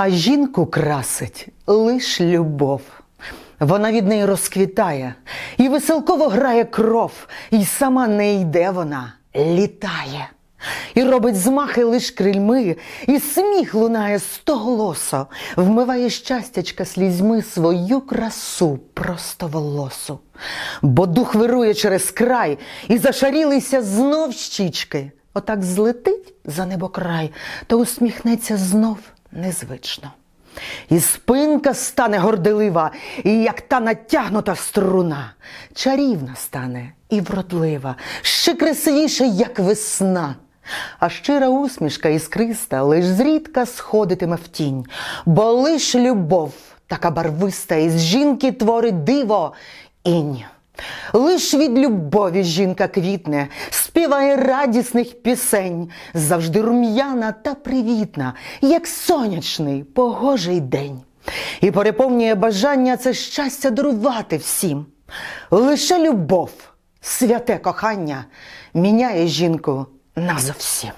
А жінку красить лиш любов. Вона від неї розквітає, і веселково грає кров, і сама не йде вона, літає. І робить змахи лиш крильми, і сміх лунає стоголосо, вмиває щастячка слізьми свою красу просто волосу. Бо дух вирує через край, і зашарілися знов щічки. Отак злетить за небокрай, та усміхнеться знов незвично. І спинка стане горделива, і як та натягнута струна, чарівна стане і вродлива, ще красивіша, як весна. А щира усмішка іскриста лиш зрідка сходитиме в тінь, бо лиш любов, така барвиста, із жінки творить диво інь. Лиш від любові жінка квітне, співає радісних пісень, завжди рум'яна та привітна, як сонячний погожий день. І переповнює бажання це щастя дарувати всім. Лише любов, святе кохання міняє жінку назовсім.